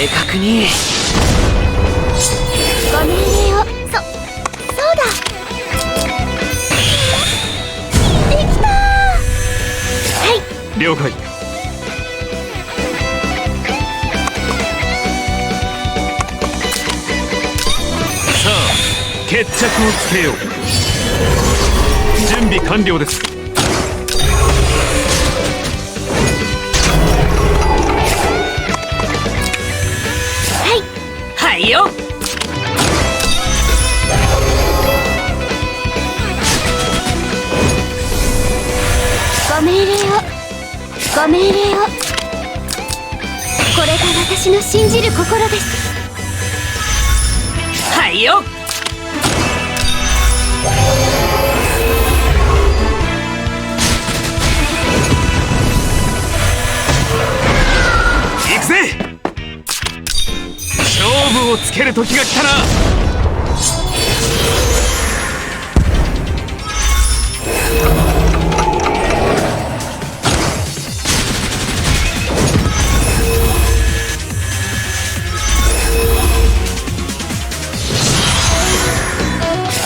正確に。ご命令を。そそうだ。できたはい。了解。さあ決着をつけよう。準備完了ですはいはいよ。ご命令を。ご命令を。これが私の信じる心です。はいよける時が来たな。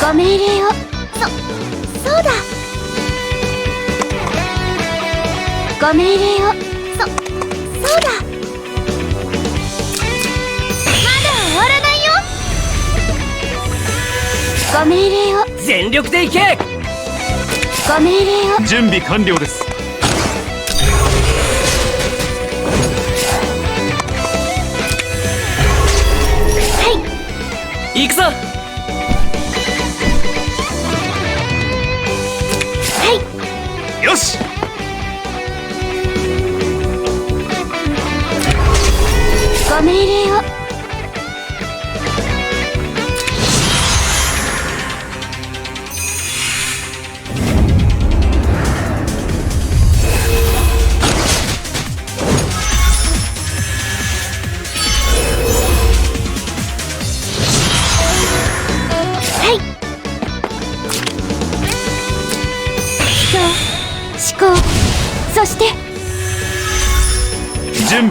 ご命令を。そそうだ。ご命令を。ご命令を。全力でいけ！ご命令を。準備完了です。はい。行くぞ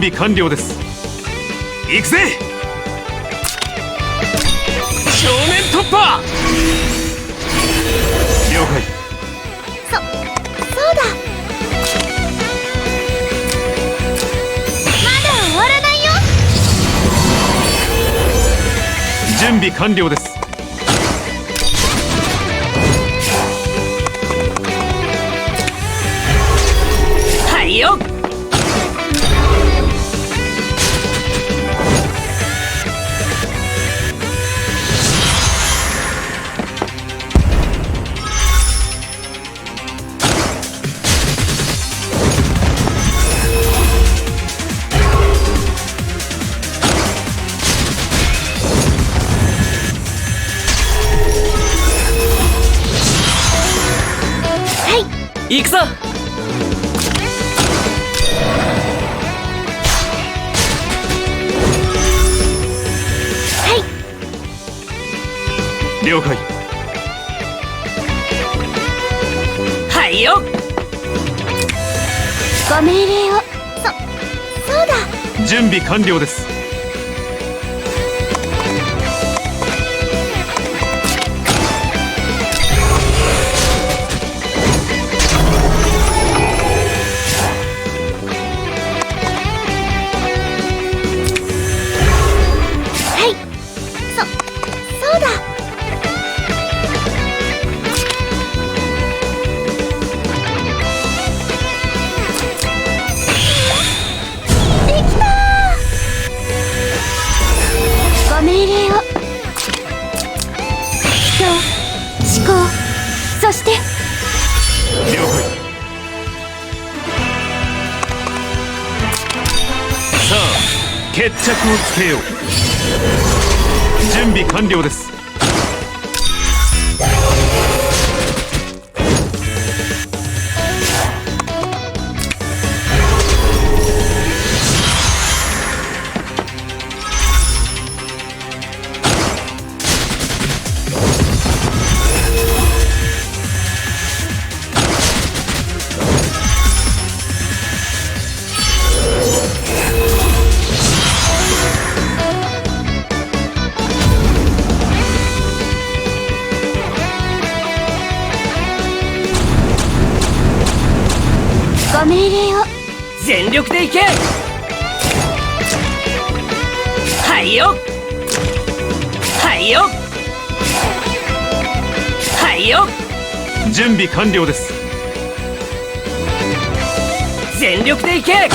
備完了です。行くぜ！正面突破！了解。そそうだ。まだ終わらないよ。準備完了ですぞはい。了解。はいよ。ご命令を。そそうだ。準備完了です決着をつけよう。準備完了です。力でいけ！はいよ！はいよ！はいよ！準備完了です。全力でいけ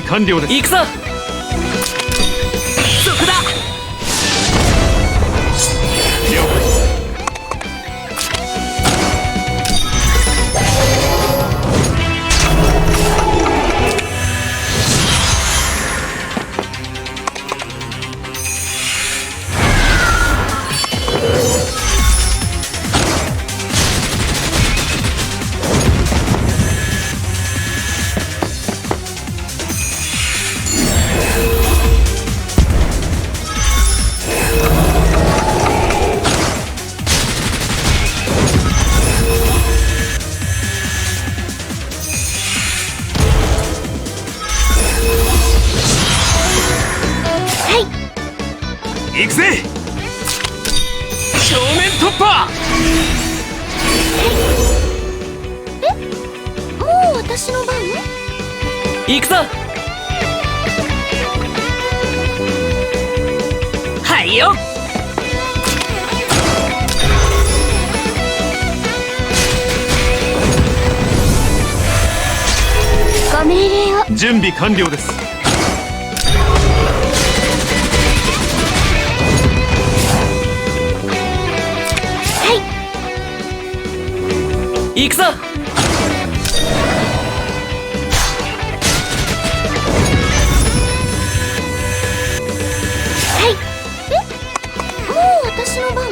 備完了です。行くぞ！行くぜ。正面突破。もう私の番？行くぞ。はいよ。ご命令を。準備完了です行くぞ。はい。え？もう私の番？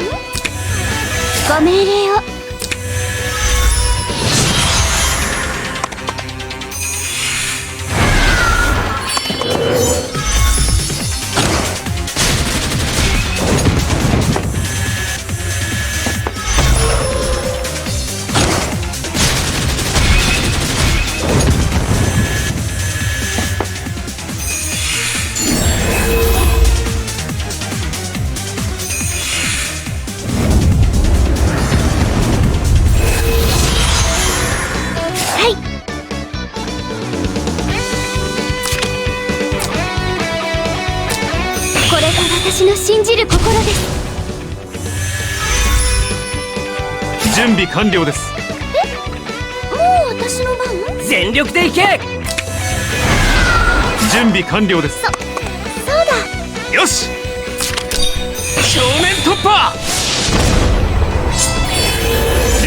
ご命令を。完了です。もう私の番？全力でいけ！準備完了です。そうだ。よし！正面突破！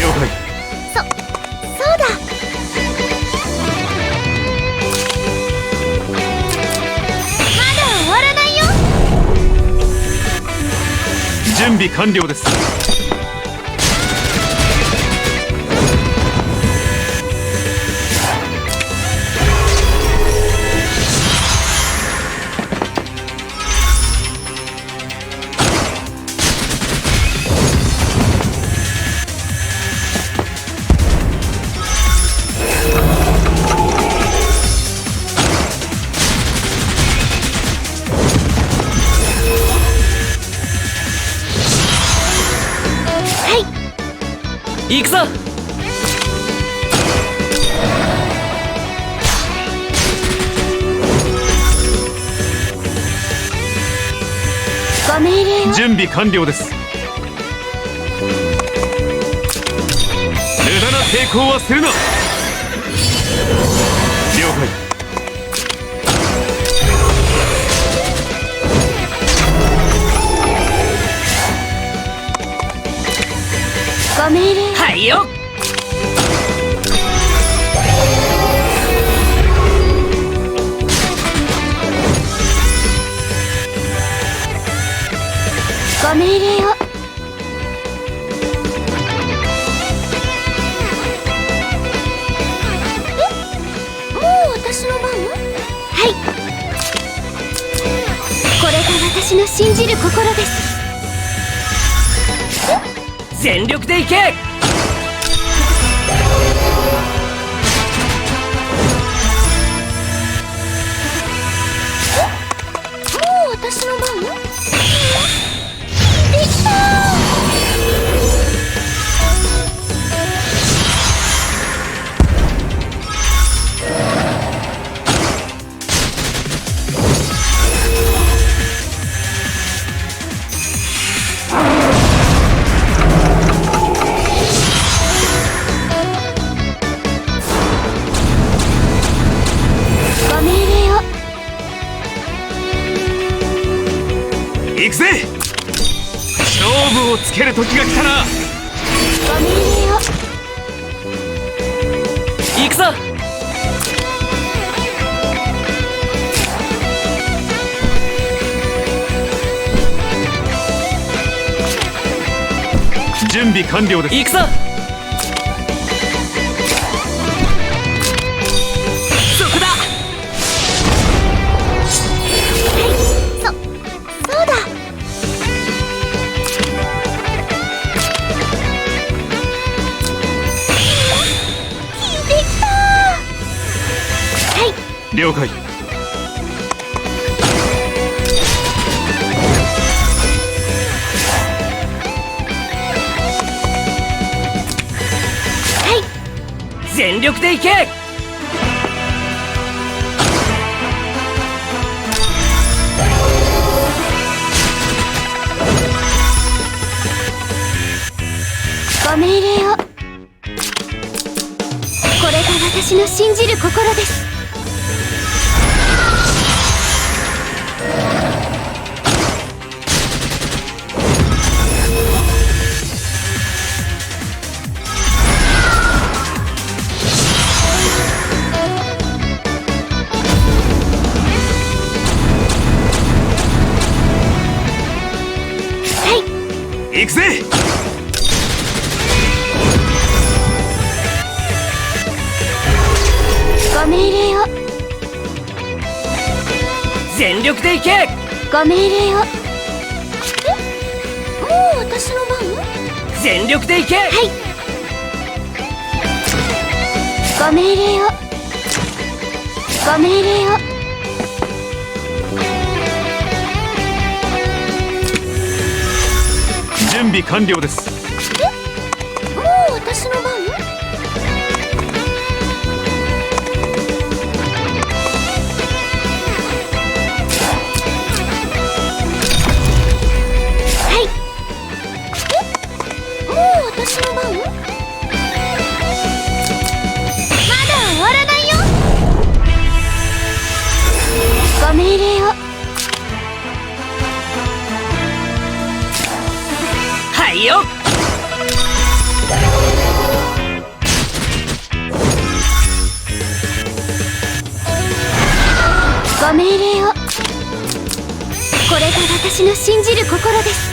了解。そそうだ。まだ終わらないよ。準備完了です行くぞ。ご命令を。準備完了です。無駄な抵抗はするな。了解。ご命令いよ。ご命令を。私の番はい。これが私の信じる心です。え全力でいけできた準備完了です。行くぞ。そこだ。そそうだ。できた。はい。了解全力でいけ！ご命令を。これが私の信じる心です。行くぜ。ご命令を。全力でいけ。ご命令を。え？もう私の番？全力でいけ。はい。ご命令を。ご命令を備完了です。私の信じる心です。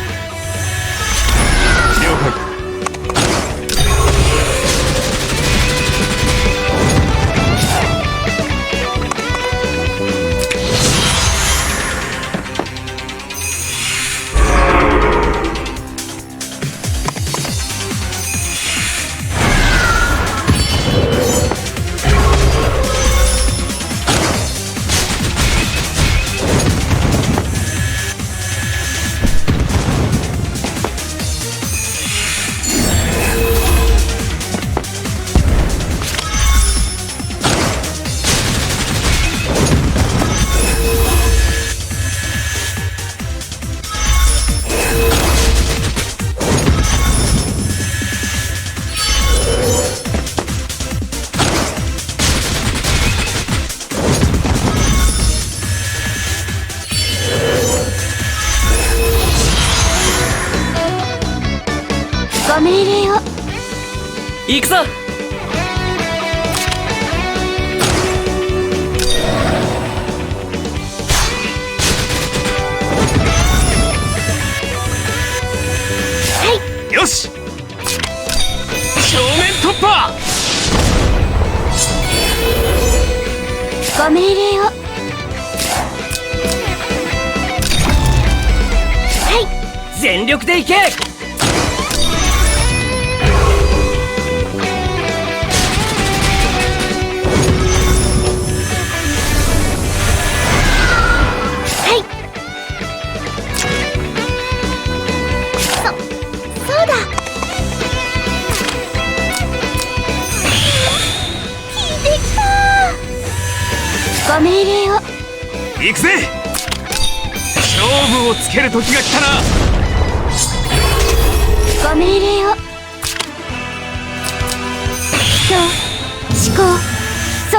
ご命令を。行くぞ。はい。よし。正面突破。ご命令を。はい。全力でいけ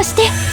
そして。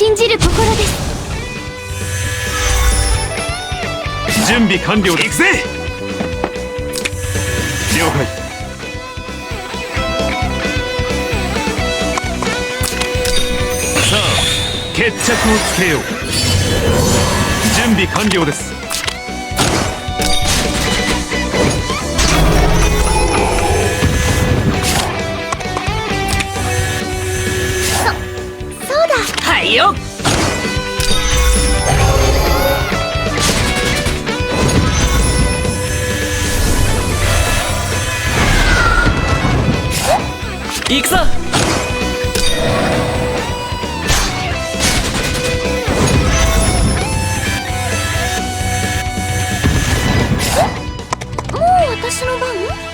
信じる心です。準備完了で行くぜ。了解。さあ決着をつけよう。準備完了ですよ。行くぞ。もう私の番？